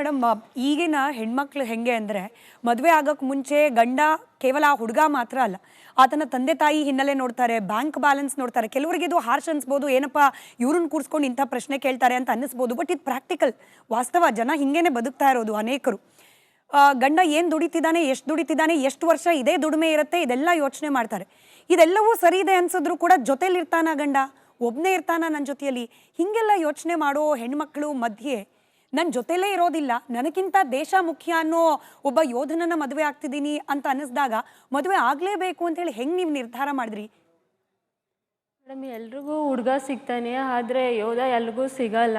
Madam ಈಗಿನ ಹೆಣ್ಮಕ್ಳು ಹೆಂಗೆ ಅಂದರೆ ಮದುವೆ ಆಗೋಕ್ಕೆ ಮುಂಚೆ ಗಂಡ ಕೇವಲ ಹುಡುಗ ಮಾತ್ರ ಅಲ್ಲ, ಆತನ ತಂದೆ ತಾಯಿ ಹಿನ್ನೆಲೆ ನೋಡ್ತಾರೆ, ಬ್ಯಾಂಕ್ ಬ್ಯಾಲೆನ್ಸ್ ನೋಡ್ತಾರೆ. ಕೆಲವರಿಗೆ ಇದು ಹಾರ್ಶ್ ಅನ್ಸ್ಬೋದು, ಏನಪ್ಪ ಇವ್ರನ್ನ ಕೂರಿಸ್ಕೊಂಡು ಇಂಥ ಪ್ರಶ್ನೆ ಕೇಳ್ತಾರೆ ಅಂತ ಅನ್ನಿಸ್ಬೋದು ಬಟ್ ಇದು ಪ್ರಾಕ್ಟಿಕಲ್ ವಾಸ್ತವ ಜನ ಹಿಂಗೇನೆ ಬದುಕ್ತಾ ಇರೋದು ಅನೇಕರು. ಗಂಡ ಏನು ದುಡಿತಿದ್ದಾನೆ, ಎಷ್ಟು ದುಡಿತಿದ್ದಾನೆ, ಎಷ್ಟು ವರ್ಷ ಇದೇ ದುಡಿಮೆ ಇರುತ್ತೆ, ಇದೆಲ್ಲ ಯೋಚನೆ ಮಾಡ್ತಾರೆ. ಇದೆಲ್ಲವೂ ಸರಿ ಇದೆ ಅನ್ಸಿದ್ರು ಕೂಡ ಜೊತೆಲಿರ್ತಾನ ಗಂಡ? ಒಬ್ಬನೇ ಇರ್ತಾನ ನನ್ನ ಜೊತೆಯಲ್ಲಿ? ಹಿಂಗೆಲ್ಲ ಯೋಚನೆ ಮಾಡೋ ಹೆಣ್ಮಕ್ಳು ಮಧ್ಯೆ ನನ್ನ ಜೊತೆಲೇ ಇರೋದಿಲ್ಲ. ನನಗಿಂತ ದೇಶ ಮುಖ್ಯ ಅನ್ನೋ ಒಬ್ಬ ಯೋಧನನ್ನ ಮದುವೆ ಆಗ್ತಿದ್ದೀನಿ ಅಂತ ಅನ್ನಿಸ್ದಾಗ ಮದುವೆ ಆಗಲೇಬೇಕು ಅಂತ ಹೇಳಿ ಹೆಂಗೆ ನೀವು ನಿರ್ಧಾರ ಮಾಡಿದ್ರಿ? ಮೇಡಮ್, ಎಲ್ರಿಗೂ ಹುಡುಗ ಸಿಗ್ತಾನೆ, ಆದರೆ ಯೋಧ ಎಲ್ರಿಗೂ ಸಿಗಲ್ಲ.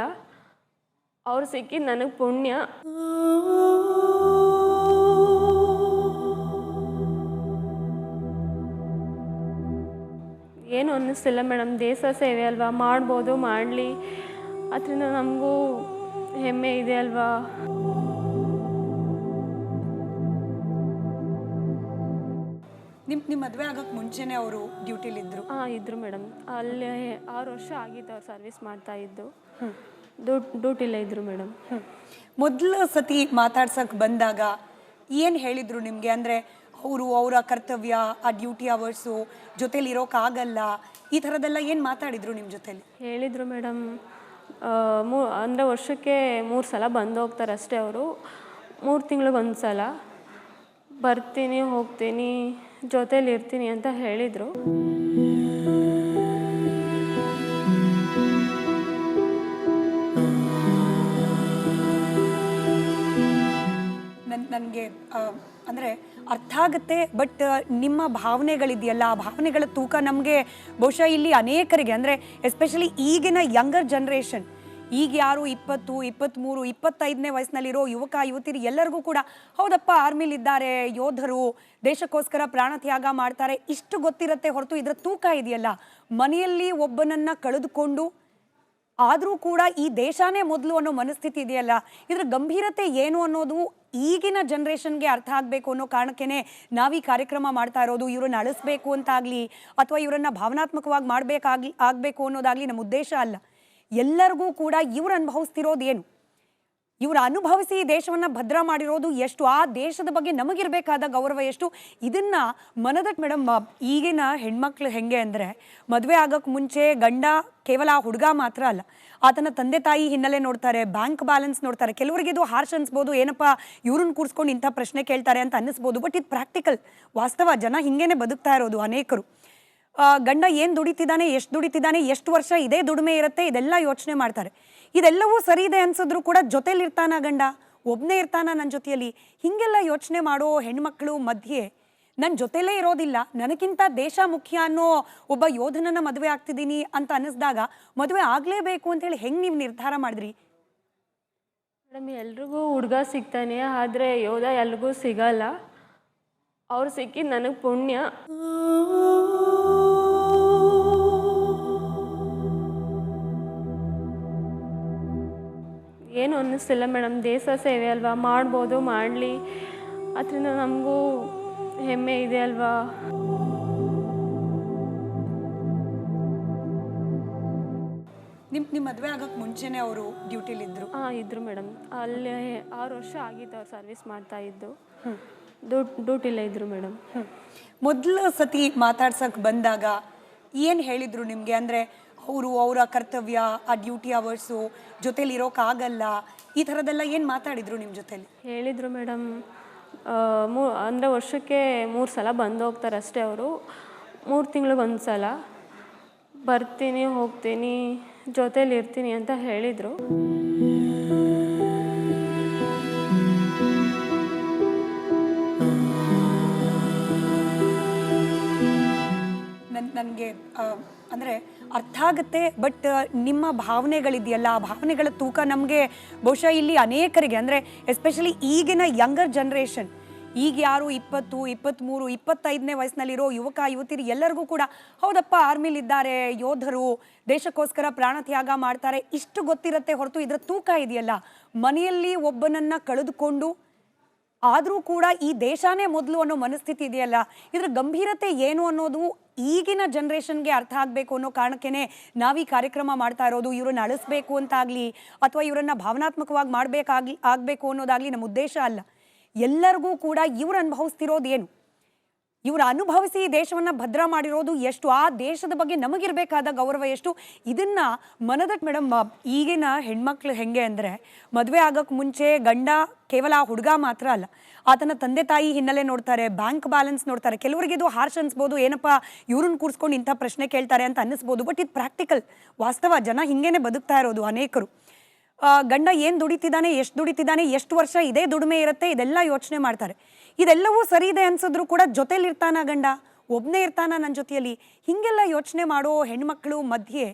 ಅವ್ರು ಸಿಕ್ಕಿದ್ದು ನನಗೆ ಪುಣ್ಯ. ಏನು ಅನ್ನಿಸ್ತಿಲ್ಲ ಮೇಡಮ್, ದೇಶ ಸೇವೆ ಅಲ್ವಾ? ಮಾಡ್ಬೋದು, ಮಾಡಲಿ. ಅದರಿಂದ ನಮಗೂ ಹೆಮ್ಮೆ ಇದೆ ಅಲ್ವಾ ನಿಮ್ಮ ನಿಮ್ಮ ಮದುವೆ ಆಗೋಕ್ಕೆ ಮುಂಚೆನೇ ಅವರು ಡ್ಯೂಟಿಲಿದ್ದರು ಹಾಂ ಇದ್ರು ಮೇಡಮ್. ಅಲ್ಲಿ ಆರು ವರ್ಷ ಆಗಿತ್ತು ಅವ್ರು ಸರ್ವಿಸ್ ಮಾಡ್ತಾ ಇದ್ದು. ಡ್ಯೂಟ್ ಡ್ಯೂಟಿಲೇ ಇದ್ರು ಮೇಡಮ್. ಮೊದಲ ಸತಿ ಮಾತಾಡ್ಸಕ್ ಬಂದಾಗ ಏನು ಹೇಳಿದ್ರು ನಿಮಗೆ? ಅಂದರೆ ಅವರು ಅವರ ಕರ್ತವ್ಯ ಆ ಡ್ಯೂಟಿ ಅವರ್ಸು ಜೊತೆಲಿ ಇರೋಕ್ಕಾಗಲ್ಲ ಈ ಥರದ್ದೆಲ್ಲ ಏನು ಮಾತಾಡಿದ್ರು ನಿಮ್ಮ ಜೊತೆಲಿ? ಹೇಳಿದರು ಮೇಡಮ್ ಮೂ, ಅಂದರೆ ವರ್ಷಕ್ಕೆ ಮೂರು ಸಲ ಬಂದು ಹೋಗ್ತಾರೆ ಅಷ್ಟೇ ಅವರು. ಮೂರು ತಿಂಗ್ಳಿಗೆ ಒಂದು ಸಲ. ಬರ್ತೀನಿ, ಹೋಗ್ತೀನಿ, ಜೊತೇಲಿ ಇರ್ತೀನಿ ಅಂತ ಹೇಳಿದರು. ನನಗೆ ಅಂದರೆ ಅರ್ಥ ಆಗುತ್ತೆ, ಬಟ್ ನಿಮ್ಮ ಭಾವನೆಗಳಿದೆಯಲ್ಲ, ಆ ಭಾವನೆಗಳ ತೂಕ ನಮಗೆ ಬಹುಶಃ ಇಲ್ಲಿ ಅನೇಕರಿಗೆ, ಅಂದರೆ ಎಸ್ಪೆಷಲಿ ಈಗಿನ ಯಂಗರ್ ಜನ್ರೇಷನ್ ಈಗ ಯಾರು ಇಪ್ಪತ್ತು ಇಪ್ಪತ್ತ್ಮೂರು ಇಪ್ಪತ್ತೈದನೇ ವಯಸ್ಸಿನಲ್ಲಿರೋ ಯುವಕ, ಯುವತಿಯರು ಎಲ್ಲರಿಗೂ ಕೂಡ, ಹೌದಪ್ಪ ಆರ್ಮಿಲಿದ್ದಾರೆ ಯೋಧರು, ದೇಶಕ್ಕೋಸ್ಕರ ಪ್ರಾಣ ತ್ಯಾಗ ಮಾಡ್ತಾರೆ, ಇಷ್ಟು ಗೊತ್ತಿರುತ್ತೆ ಹೊರತು ಇದರ ತೂಕ ಇದೆಯಲ್ಲ. ಮನೆಯಲ್ಲಿ ಒಬ್ಬನನ್ನ ಕಳೆದುಕೊಂಡು ಆದರೂ ಕೂಡ ಈ ದೇಶನೇ ಮೊದಲು ಅನ್ನೋ ಮನಸ್ಥಿತಿ ಇದೆಯಲ್ಲ? ಇದರ ಗಂಭೀರತೆ ಏನು ಅನ್ನೋದು ಈಗಿನ ಜನ್ರೇಷನ್ಗೆ ಅರ್ಥ ಆಗಬೇಕು ಅನ್ನೋ ಕಾರಣಕ್ಕೇನೆ ನಾವು ಈ ಕಾರ್ಯಕ್ರಮ ಮಾಡ್ತಾ ಇರೋದು, ಇವ್ರನ್ನ ಅಳಿಸ್ಬೇಕು ಅಂತಾಗಲಿ ಅಥವಾ ಇವರನ್ನ ಭಾವನಾತ್ಮಕವಾಗಿ ಮಾಡಬೇಕಾಗಿ, ಆಗಬೇಕು ಅನ್ನೋದಾಗಲಿ ನಮ್ಮ ಉದ್ದೇಶ ಅಲ್ಲ. ಎಲ್ಲರಿಗೂ ಕೂಡ ಇವ್ರು ಅನುಭವಿಸ್ತಿರೋದು ಏನು ಇವರು ಅನುಭವಿಸಿ ಈ ದೇಶವನ್ನ ಭದ್ರ ಮಾಡಿರೋದು ಎಷ್ಟು? ಆ ದೇಶದ ಬಗ್ಗೆ ನಮಗಿರಬೇಕಾದ ಗೌರವ ಎಷ್ಟು? ಇದನ್ನ ಮನದಟ್ ಮೇಡಮ್ ಈಗಿನ ಹೆಣ್ಮಕ್ಳು ಹೆಂಗೆ ಅಂದ್ರೆ ಮದುವೆ ಆಗೋಕ್ ಮುಂಚೆ ಗಂಡ ಕೇವಲ ಆ ಹುಡುಗ ಮಾತ್ರ ಅಲ್ಲ, ಆತನ ತಂದೆ ತಾಯಿ ಹಿನ್ನೆಲೆ ನೋಡ್ತಾರೆ, ಬ್ಯಾಂಕ್ ಬ್ಯಾಲೆನ್ಸ್ ನೋಡ್ತಾರೆ. ಕೆಲವರಿಗೆ ಇದು ಹಾರ್ಶ್ ಅನ್ಸ್ಬೋದು, ಏನಪ್ಪ ಇವ್ರನ್ನ ಕೂರಿಸ್ಕೊಂಡು ಇಂಥ ಪ್ರಶ್ನೆ ಕೇಳ್ತಾರೆ ಅಂತ ಅನ್ನಿಸ್ಬೋದು. ಬಟ್ ಇದು ಪ್ರಾಕ್ಟಿಕಲ್ ವಾಸ್ತವ ಜನ ಹಿಂಗೇನೆ ಬದುಕ್ತಾ ಇರೋದು ಅನೇಕರು. ಗಂಡ ಏನು ದುಡಿತಿದ್ದಾನೆ, ಎಷ್ಟು ದುಡಿತಿದ್ದಾನೆ, ಎಷ್ಟು ವರ್ಷ ಇದೇ ದುಡಿಮೆ ಇರುತ್ತೆ, ಇದೆಲ್ಲ ಯೋಚನೆ ಮಾಡ್ತಾರೆ. ಇದೆಲ್ಲವೂ ಸರಿ ಇದೆ ಅನ್ಸಿದ್ರು ಕೂಡ ಜೊತೆಲಿ ಇರ್ತಾನ ಗಂಡ? ಒಬ್ಬನೇ ಇರ್ತಾನ ನನ್ನ ಜೊತೆಯಲ್ಲಿ? ಹಿಂಗೆಲ್ಲ ಯೋಚನೆ ಮಾಡೋ ಹೆಣ್ಮಕ್ಳು ಮಧ್ಯೆ ನನ್ನ ಜೊತೆಲೇ ಇರೋದಿಲ್ಲ. ನನಗಿಂತ ದೇಶ ಮುಖ್ಯ ಅನ್ನೋ ಒಬ್ಬ ಯೋಧನನ್ನ ಮದುವೆ ಆಗ್ತಿದ್ದೀನಿ ಅಂತ ಅನ್ನಿಸ್ದಾಗ ಮದುವೆ ಆಗಲೇಬೇಕು ಅಂತ ಹೇಳಿ ಹೆಂಗೆ ನೀವು ನಿರ್ಧಾರ ಮಾಡಿದ್ರಿ? ಮೇಡಮ್, ಎಲ್ರಿಗೂ ಹುಡುಗ ಸಿಗ್ತಾನೆ, ಆದರೆ ಯೋಧ ಎಲ್ರಿಗೂ ಸಿಗಲ್ಲ. ಅವ್ರು ಸಿಕ್ಕಿದ್ದು ನನಗೆ ಪುಣ್ಯ. ಏನು ಅನ್ನಿಸ್ತಿಲ್ಲ ಮೇಡಮ್. ದೇಶ ಸೇವೆ ಅಲ್ವಾ? ಮಾಡ್ಬೋದು ಮಾಡಲಿ. ಅದರಿಂದ ನಮಗೂ ಹೆಮ್ಮೆ ಇದೆ ಅಲ್ವಾ? ನಿಮ್ಮ ನಿಮ್ಮ ಮದುವೆ ಆಗೋಕ್ಕೆ ಮುಂಚೆನೆ ಅವರು ಡ್ಯೂಟಿಲಿ ಇದ್ದರು ಹಾಂ ಇದ್ದರು ಮೇಡಮ್. ಅಲ್ಲಿ ಆರು ವರ್ಷ ಆಗಿತ್ತು ಅವ್ರು ಸರ್ವಿಸ್ ಮಾಡ್ತಾ ಇದ್ದು. ಡ್ಯೂಟ್ ಡ್ಯೂಟಿಲೇ ಇದ್ರು ಮೇಡಮ್. ಮೊದಲ ಸತಿ ಮಾತಾಡ್ಸಕ್ಕೆ ಬಂದಾಗ ಏನು ಹೇಳಿದರು ನಿಮಗೆ? ಅಂದರೆ ಅವರು ಅವರ ಕರ್ತವ್ಯ ಆ ಡ್ಯೂಟಿ ಅವರ್ಸು ಜೊತೆಲಿ ಇರೋಕ್ಕಾಗಲ್ಲ ಈ ಥರದ್ದೆಲ್ಲ ಏನು ಮಾತಾಡಿದ್ರು ನಿಮ್ಮ ಜೊತೆಲಿ? ಹೇಳಿದರು ಮೇಡಮ್. ಮೂ ಅಂದರೆ ವರ್ಷಕ್ಕೆ ಮೂರು ಸಲ ಬಂದು ಹೋಗ್ತಾರೆ ಅಷ್ಟೇ ಅವರು. ಮೂರು ತಿಂಗಳಿಗೆ ಒಂದು ಸಲ. ಬರ್ತೀನಿ ಹೋಗ್ತೀನಿ ಜೊತೇಲಿ ಇರ್ತೀನಿ ಅಂತ ಹೇಳಿದರು. ನನ್ ನನಗೆ ಅಂದರೆ ಅರ್ಥ ಆಗುತ್ತೆ, ಬಟ್ ನಿಮ್ಮ ಭಾವನೆಗಳಿದೆಯಲ್ಲ, ಆ ಭಾವನೆಗಳ ತೂಕ ನಮಗೆ ಬಹುಶಃ ಇಲ್ಲಿ ಅನೇಕರಿಗೆ, ಅಂದರೆ ಎಸ್ಪೆಷಲಿ ಈಗಿನ ಯಂಗರ್ ಜನ್ರೇಷನ್, ಈಗ ಯಾರು ಇಪ್ಪತ್ತು ಇಪ್ಪತ್ತ್ಮೂರು ಇಪ್ಪತ್ತೈದನೇ ವಯಸ್ಸಿನಲ್ಲಿರೋ ಯುವಕ, ಯುವತಿಯರು ಎಲ್ಲರಿಗೂ ಕೂಡ, ಹೌದಪ್ಪ ಆರ್ಮಿಲಿದ್ದಾರೆ ಯೋಧರು, ದೇಶಕ್ಕೋಸ್ಕರ ಪ್ರಾಣ ತ್ಯಾಗ ಮಾಡ್ತಾರೆ, ಇಷ್ಟು ಗೊತ್ತಿರುತ್ತೆ ಹೊರತು ಇದರ ತೂಕ ಇದೆಯಲ್ಲ. ಮನೆಯಲ್ಲಿ ಒಬ್ಬನನ್ನ ಕಳೆದುಕೊಂಡು, ಆದರೂ ಕೂಡ ಈ ದೇಶಾನೇ ಮೊದಲು ಅನ್ನೋ ಮನಸ್ಥಿತಿ ಇದೆಯಲ್ಲ. ಇದರ ಗಂಭೀರತೆ ಏನು ಅನ್ನೋದು ಈಗಿನ ಜನ್ರೇಷನ್ಗೆ ಅರ್ಥ ಆಗಬೇಕು ಅನ್ನೋ ಕಾರಣಕ್ಕೇನೆ ನಾವು ಈ ಕಾರ್ಯಕ್ರಮ ಮಾಡ್ತಾ ಇರೋದು, ಇವ್ರನ್ನ ಅಳಿಸ್ಬೇಕು ಅಂತಾಗಲಿ ಅಥವಾ ಇವರನ್ನ ಭಾವನಾತ್ಮಕವಾಗಿ ಮಾಡಬೇಕಾಗಿ ಆಗಬೇಕು ಅನ್ನೋದಾಗಲಿ ನಮ್ಮ ಉದ್ದೇಶ ಅಲ್ಲ. ಎಲ್ಲರಿಗೂ ಕೂಡ ಇವ್ರು ಅನುಭವಿಸ್ತಿರೋದು ಏನು ಇವರು ಅನುಭವಿಸಿ ಈ ದೇಶವನ್ನ ಭದ್ರ ಮಾಡಿರೋದು ಎಷ್ಟು? ಆ ದೇಶದ ಬಗ್ಗೆ ನಮಗಿರಬೇಕಾದ ಗೌರವ ಎಷ್ಟು? ಇದನ್ನ ಮನದಟ್ ಮೇಡಮ್ ಈಗಿನ ಹೆಣ್ಮಕ್ಳು ಹೆಂಗೆ ಅಂದ್ರೆ, ಮದುವೆ ಆಗಕ್ ಮುಂಚೆ ಗಂಡ ಕೇವಲ ಆ ಹುಡುಗ ಮಾತ್ರ ಅಲ್ಲ, ಆತನ ತಂದೆ ತಾಯಿ ಹಿನ್ನೆಲೆ ನೋಡ್ತಾರೆ, ಬ್ಯಾಂಕ್ ಬ್ಯಾಲೆನ್ಸ್ ನೋಡ್ತಾರೆ. ಕೆಲವರಿಗೆ ಇದು ಹಾರ್ಶ್ ಅನ್ಸ್ಬೋದು, ಏನಪ್ಪ ಇವ್ರನ್ನ ಕೂರಿಸ್ಕೊಂಡು ಇಂಥ ಪ್ರಶ್ನೆ ಕೇಳ್ತಾರೆ ಅಂತ ಅನ್ನಿಸ್ಬೋದು, ಬಟ್ ಇದು ಪ್ರಾಕ್ಟಿಕಲ್. ವಾಸ್ತವ ಜನ ಹಿಂಗೇನೆ ಬದುಕ್ತಾ ಇರೋದು ಅನೇಕರು. ಗಂಡ ಏನು ದುಡಿತಿದ್ದಾನೆ, ಎಷ್ಟು ದುಡಿತಿದ್ದಾನೆ, ಎಷ್ಟು ವರ್ಷ ಇದೇ ದುಡಿಮೆ ಇರುತ್ತೆ, ಇದೆಲ್ಲ ಯೋಚನೆ ಮಾಡ್ತಾರೆ. ಇದೆಲ್ಲವೂ ಸರಿ ಇದೆ ಅನ್ಸಿದ್ರು ಕೂಡ ಜೊತೆಲಿ ಇರ್ತಾನ ಗಂಡ? ಒಬ್ಬನೇ ಇರ್ತಾನ ನನ್ನ ಜೊತೆಯಲ್ಲಿ? ಹಿಂಗೆಲ್ಲ ಯೋಚನೆ ಮಾಡೋ ಹೆಣ್ಮಕ್ಳು ಮಧ್ಯೆ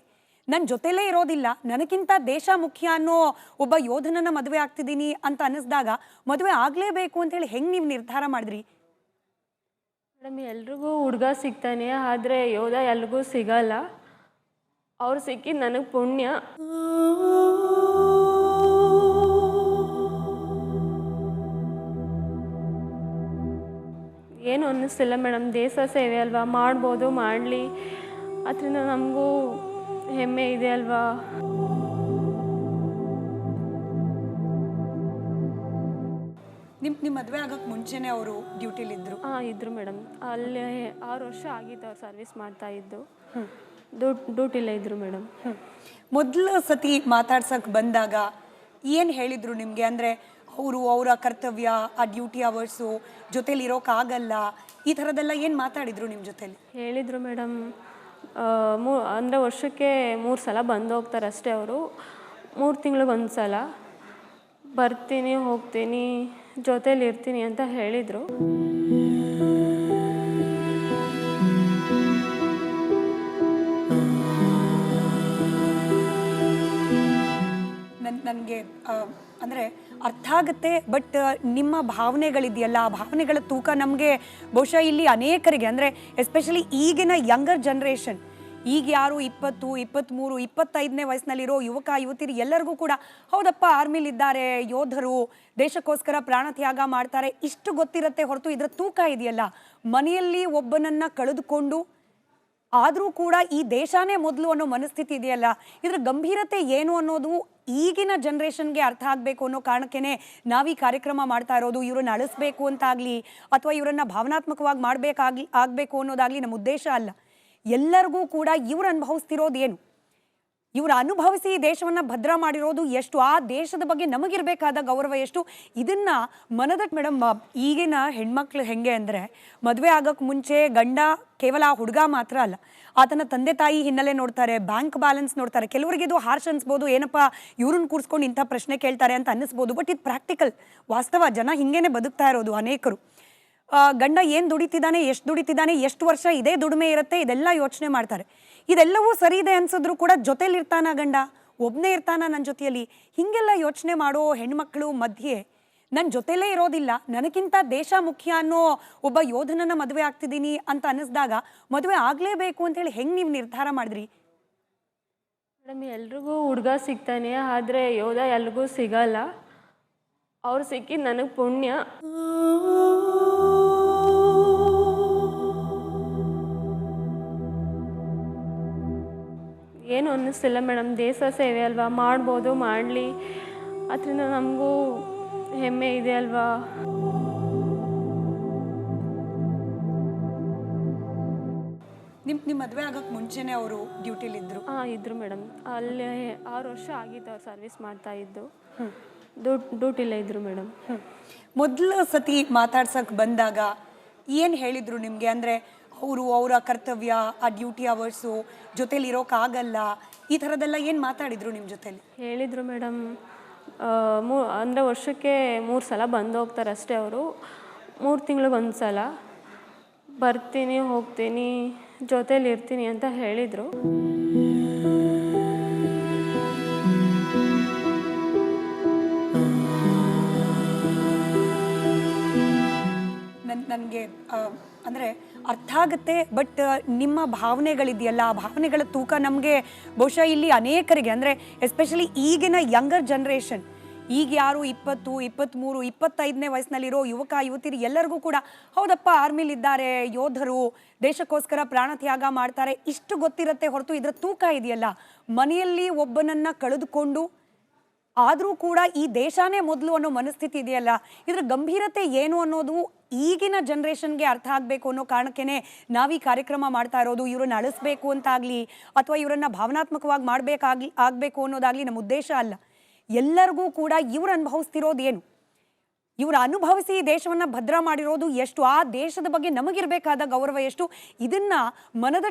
ನನ್ನ ಜೊತೆಲೇ ಇರೋದಿಲ್ಲ. ನನಗಿಂತ ದೇಶ ಮುಖ್ಯ ಅನ್ನೋ ಒಬ್ಬ ಯೋಧನನ್ನ ಮದುವೆ ಆಗ್ತಿದ್ದೀನಿ ಅಂತ ಅನ್ನಿಸ್ದಾಗ ಮದುವೆ ಆಗಲೇಬೇಕು ಅಂತೇಳಿ ಹೆಂಗೆ ನೀವು ನಿರ್ಧಾರ ಮಾಡಿದ್ರಿ? ಮೇಡಮ್ ಎಲ್ರಿಗೂ ಹುಡುಗ ಸಿಗ್ತಾನೆ, ಆದರೆ ಯೋಧ ಎಲ್ರಿಗೂ ಸಿಗಲ್ಲ. ಅವ್ರು ಸಿಕ್ಕಿದ್ದು ನನಗೆ ಪುಣ್ಯ. ಏನು ಅನ್ನಿಸ್ತಿಲ್ಲ ಮೇಡಮ್. ದೇಶ ಸೇವೆ ಅಲ್ವಾ? ಮಾಡ್ಬೋದು ಮಾಡಲಿ. ಅದರಿಂದ ನಮಗೂ ಹೆಮ್ಮೆ ಇದೆ ಅಲ್ವಾ? ನಿಮ್ಮ ನಿಮ್ಮ ಮದುವೆ ಆಗಕ್ಕೆ ಮುಂಚೆನೇ ಅವರು ಡ್ಯೂಟಿಲಿದ್ದರು ಹಾಂ ಇದ್ರು ಮೇಡಮ್. ಅಲ್ಲಿ ಆರು ವರ್ಷ ಆಗಿತ್ತು ಅವ್ರು ಸರ್ವಿಸ್ ಮಾಡ್ತಾ ಇದ್ದು. ಡ್ಯೂಟ್ ಡ್ಯೂಟಿಲೇ ಇದ್ರು ಮೇಡಮ್. ಮೊದಲ ಸತಿ ಮಾತಾಡ್ಸಕ್ಕೆ ಬಂದಾಗ ಏನು ಹೇಳಿದರು ನಿಮಗೆ? ಅಂದರೆ ಅವರು ಅವರ ಕರ್ತವ್ಯ ಆ ಡ್ಯೂಟಿ ಅವರ್ಸು ಜೊತೇಲಿ ಇರೋಕ್ಕಾಗಲ್ಲ ಈ ಥರದ್ದೆಲ್ಲ ಏನು ಮಾತಾಡಿದ್ರು ನಿಮ್ಮ ಜೊತೆಲಿ? ಹೇಳಿದರು ಮೇಡಮ್. ಮೂ ಅಂದರೆ ವರ್ಷಕ್ಕೆ ಮೂರು ಸಲ ಬಂದು ಹೋಗ್ತಾರೆ ಅಷ್ಟೇ ಅವರು. ಮೂರು ತಿಂಗಳಿಗೆ ಒಂದು ಸಲ. ಬರ್ತೀನಿ ಹೋಗ್ತೀನಿ ಜೊತೇಲಿ ಇರ್ತೀನಿ ಅಂತ ಹೇಳಿದರು. ನನ್ ನನಗೆ ಅಂದರೆ ಅರ್ಥ ಆಗುತ್ತೆ ಬಟ್ ನಿಮ್ಮ ಭಾವನೆಗಳಿದೆಯಲ್ಲ, ಆ ಭಾವನೆಗಳ ತೂಕ ನಮಗೆ ಬಹುಶಃ ಇಲ್ಲಿ ಅನೇಕರಿಗೆ, ಅಂದರೆ ಎಸ್ಪೆಷಲಿ ಈಗಿನ ಯಂಗರ್ ಜನ್ರೇಷನ್ ಈಗ ಯಾರು ಇಪ್ಪತ್ತು ಇಪ್ಪತ್ತ್ಮೂರು ಇಪ್ಪತ್ತೈದನೇ ವಯಸ್ಸಿನಲ್ಲಿರೋ ಯುವಕ, ಯುವತಿಯರು ಎಲ್ಲರಿಗೂ ಕೂಡ, ಹೌದಪ್ಪ ಆರ್ಮಿಲಿದ್ದಾರೆ ಯೋಧರು, ದೇಶಕ್ಕೋಸ್ಕರ ಪ್ರಾಣ ತ್ಯಾಗ ಮಾಡ್ತಾರೆ, ಇಷ್ಟು ಗೊತ್ತಿರತ್ತೆ ಹೊರತು ಇದರ ತೂಕ ಇದೆಯಲ್ಲ. ಮನೆಯಲ್ಲಿ ಒಬ್ಬನನ್ನ ಕಳೆದುಕೊಂಡು ಆದರೂ ಕೂಡ ಈ ದೇಶನೇ ಮೊದಲು ಅನ್ನೋ ಮನಸ್ಥಿತಿ ಇದೆಯಲ್ಲ? ಇದರ ಗಂಭೀರತೆ ಏನು ಅನ್ನೋದು ಈಗಿನ ಜನ್ರೇಷನ್ಗೆ ಅರ್ಥ ಆಗಬೇಕು ಅನ್ನೋ ಕಾರಣಕ್ಕೇನೆ ನಾವು ಈ ಕಾರ್ಯಕ್ರಮ ಮಾಡ್ತಾ ಇರೋದು, ಇವ್ರನ್ನ ಅಳಿಸ್ಬೇಕು ಅಂತಾಗಲಿ ಅಥವಾ ಇವರನ್ನ ಭಾವನಾತ್ಮಕವಾಗಿ ಮಾಡಬೇಕಾಗಿ ಆಗಬೇಕು ಅನ್ನೋದಾಗಲಿ ನಮ್ಮ ಉದ್ದೇಶ ಅಲ್ಲ. ಎಲ್ಲರಿಗೂ ಕೂಡ ಇವ್ರು ಅನುಭವಿಸ್ತಿರೋದು ಏನು? ಇವರು ಅನುಭವಿಸಿ ಈ ದೇಶವನ್ನ ಭದ್ರ ಮಾಡಿರೋದು ಎಷ್ಟು? ಆ ದೇಶದ ಬಗ್ಗೆ ನಮಗಿರಬೇಕಾದ ಗೌರವ ಎಷ್ಟು? ಇದನ್ನ ಮನದಟ್ ಮೇಡಮ್ ಈಗಿನ ಹೆಣ್ಮಕ್ಳು ಹೆಂಗೆ ಅಂದ್ರೆ, ಮದುವೆ ಆಗೋಕೆ ಮುಂಚೆ ಗಂಡ ಕೇವಲ ಆ ಹುಡುಗ ಮಾತ್ರ ಅಲ್ಲ, ಆತನ ತಂದೆ ತಾಯಿ ಹಿನ್ನೆಲೆ ನೋಡ್ತಾರೆ, ಬ್ಯಾಂಕ್ ಬ್ಯಾಲೆನ್ಸ್ ನೋಡ್ತಾರೆ. ಕೆಲವರಿಗೆ ಇದು ಹಾರ್ಶ್ ಅನ್ಸ್ಬೋದು, ಏನಪ್ಪ ಇವ್ರನ್ನ ಕೂರಿಸ್ಕೊಂಡು ಇಂಥ ಪ್ರಶ್ನೆ ಕೇಳ್ತಾರೆ ಅಂತ ಅನ್ನಿಸ್ಬೋದು, ಬಟ್ ಇದು ಪ್ರಾಕ್ಟಿಕಲ್ ವಾಸ್ತವ ಜನ ಹಿಂಗೇನೆ ಬದುಕ್ತಾ ಇರೋದು ಅನೇಕರು. ಗಂಡ ಏನು ದುಡಿತಿದ್ದಾನೆ, ಎಷ್ಟು ದುಡಿತಿದ್ದಾನೆ, ಎಷ್ಟು ವರ್ಷ ಇದೇ ದುಡಿಮೆ ಇರುತ್ತೆ, ಇದೆಲ್ಲ ಯೋಚನೆ ಮಾಡ್ತಾರೆ. ಇದೆಲ್ಲವೂ ಸರಿ ಇದೆ ಅನ್ಸಿದ್ರು ಕೂಡ ಜೊತೆಲಿ ಇರ್ತಾನ ಗಂಡ? ಒಬ್ಬನೇ ಇರ್ತಾನ ನನ್ನ ಜೊತೆಯಲ್ಲಿ? ಹಿಂಗೆಲ್ಲ ಯೋಚನೆ ಮಾಡೋ ಹೆಣ್ಮಕ್ಳು ಮಧ್ಯೆ ನನ್ನ ಜೊತೆಲೇ ಇರೋದಿಲ್ಲ. ನನಗಿಂತ ದೇಶ ಮುಖ್ಯ ಅನ್ನೋ ಒಬ್ಬ ಯೋಧನನ್ನ ಮದುವೆ ಆಗ್ತಿದ್ದೀನಿ ಅಂತ ಅನ್ನಿಸ್ದಾಗ ಮದುವೆ ಆಗಲೇಬೇಕು ಅಂತೇಳಿ ಹೆಂಗೆ ನೀವು ನಿರ್ಧಾರ ಮಾಡಿದ್ರಿ? ಮೇಡಮ್, ಎಲ್ರಿಗೂ ಹುಡುಗ ಸಿಗ್ತಾನೆ, ಆದರೆ ಯೋಧ ಎಲ್ರಿಗೂ ಸಿಗಲ್ಲ. ಅವ್ರು ಸಿಕ್ಕಿದ್ದು ನನಗೆ ಪುಣ್ಯ. ಏನು ಅನ್ನಿಸ್ತಿಲ್ಲ ಮೇಡಮ್. ದೇಶ ಸೇವೆ ಅಲ್ವಾ? ಮಾಡ್ಬೋದು ಮಾಡಲಿ. ಅದರಿಂದ ನಮಗೂ ಹೆಮ್ಮೆ ಇದೆ ಅಲ್ವಾ? ನಿಮ್ಮ ನಿಮ್ಮ ಮದುವೆ ಆಗಕ್ಕೆ ಮುಂಚೆನೇ ಅವರು ಡ್ಯೂಟಿಲಿದ್ದರು ಹಾಂ ಇದ್ರು ಮೇಡಮ್. ಅಲ್ಲಿ ಆರು ವರ್ಷ ಆಗಿತ್ತು ಅವ್ರು ಸರ್ವಿಸ್ ಮಾಡ್ತಾ ಇದ್ದು. ಡ್ಯೂಟ್ ಡ್ಯೂಟಿಲೇ ಇದ್ರು ಮೇಡಮ್. ಮೊದಲ ಸತಿ ಮಾತಾಡ್ಸಕ್ಕೆ ಬಂದಾಗ ಏನು ಹೇಳಿದರು ನಿಮಗೆ? ಅಂದರೆ ಅವರು ಅವರ ಕರ್ತವ್ಯ ಆ ಡ್ಯೂಟಿ ಅವರ್ಸು ಜೊತೇಲಿ ಇರೋಕ್ಕಾಗಲ್ಲ ಈ ಥರದ್ದೆಲ್ಲ ಏನು ಮಾತಾಡಿದ್ರು ನಿಮ್ಮ ಜೊತೆಲಿ? ಹೇಳಿದರು ಮೇಡಮ್ ಮೂ ಅಂದರೆ ವರ್ಷಕ್ಕೆ ಮೂರು ಸಲ ಬಂದು ಹೋಗ್ತಾರೆ ಅಷ್ಟೇ ಅವರು. ಮೂರು ತಿಂಗಳಿಗೆ ಒಂದು ಸಲ. ಬರ್ತೀನಿ ಹೋಗ್ತೀನಿ ಜೊತೇಲಿ ಇರ್ತೀನಿ ಅಂತ ಹೇಳಿದರು. ನನ್ ನನಗೆ ಅಂದರೆ ಆಗುತ್ತೆ ಬಟ್ ನಿಮ್ಮ ಭಾವನೆಗಳಿದೆಯಲ್ಲ, ಆ ಭಾವನೆಗಳ ತೂಕ ನಮಗೆ ಬಹುಶಃ ಇಲ್ಲಿ ಅನೇಕರಿಗೆ, ಅಂದರೆ ಎಸ್ಪೆಷಲಿ ಈಗಿನ ಯಂಗರ್ ಜನ್ರೇಷನ್ ಈಗ ಯಾರು ಇಪ್ಪತ್ತು ಇಪ್ಪತ್ತ್ಮೂರು ಇಪ್ಪತ್ತೈದನೇ ವಯಸ್ಸಿನಲ್ಲಿರೋ ಯುವಕ, ಯುವತಿಯರು ಎಲ್ಲರಿಗೂ ಕೂಡ, ಹೌದಪ್ಪ ಆರ್ಮಿಲಿದ್ದಾರೆ ಯೋಧರು, ದೇಶಕ್ಕೋಸ್ಕರ ಪ್ರಾಣ ತ್ಯಾಗ ಮಾಡ್ತಾರೆ, ಇಷ್ಟು ಗೊತ್ತಿರತ್ತೆ ಹೊರತು ಇದರ ತೂಕ ಇದೆಯಲ್ಲ. ಮನೆಯಲ್ಲಿ ಒಬ್ಬನನ್ನ ಕಳೆದುಕೊಂಡು, ಆದರೂ ಕೂಡ ಈ ದೇಶನೇ ಮೊದಲು ಅನ್ನೋ ಮನಸ್ಥಿತಿ ಇದೆಯಲ್ಲ. ಇದರ ಗಂಭೀರತೆ ಏನು ಅನ್ನೋದು ಈಗಿನ ಜನ್ರೇಷನ್ಗೆ ಅರ್ಥ ಆಗಬೇಕು ಅನ್ನೋ ಕಾರಣಕ್ಕೇನೆ ನಾವು ಈ ಕಾರ್ಯಕ್ರಮ ಮಾಡ್ತಾ ಇರೋದು, ಇವ್ರನ್ನ ಅಳಿಸ್ಬೇಕು ಅಂತಾಗಲಿ ಅಥವಾ ಇವರನ್ನ ಭಾವನಾತ್ಮಕವಾಗಿ ಮಾಡಬೇಕಾಗಿ ಆಗಬೇಕು ಅನ್ನೋದಾಗ್ಲಿ ನಮ್ಮ ಉದ್ದೇಶ ಅಲ್ಲ. ಎಲ್ಲರಿಗೂ ಕೂಡ ಇವ್ರು ಅನುಭವಿಸ್ತಿರೋದು ಏನು? ಇವರು ಅನುಭವಿಸಿ ಈ ದೇಶವನ್ನ ಭದ್ರ ಮಾಡಿರೋದು ಎಷ್ಟು? ಆ ದೇಶದ ಬಗ್ಗೆ ನಮಗಿರಬೇಕಾದ ಗೌರವ ಎಷ್ಟು? ಇದನ್ನ ಮನದ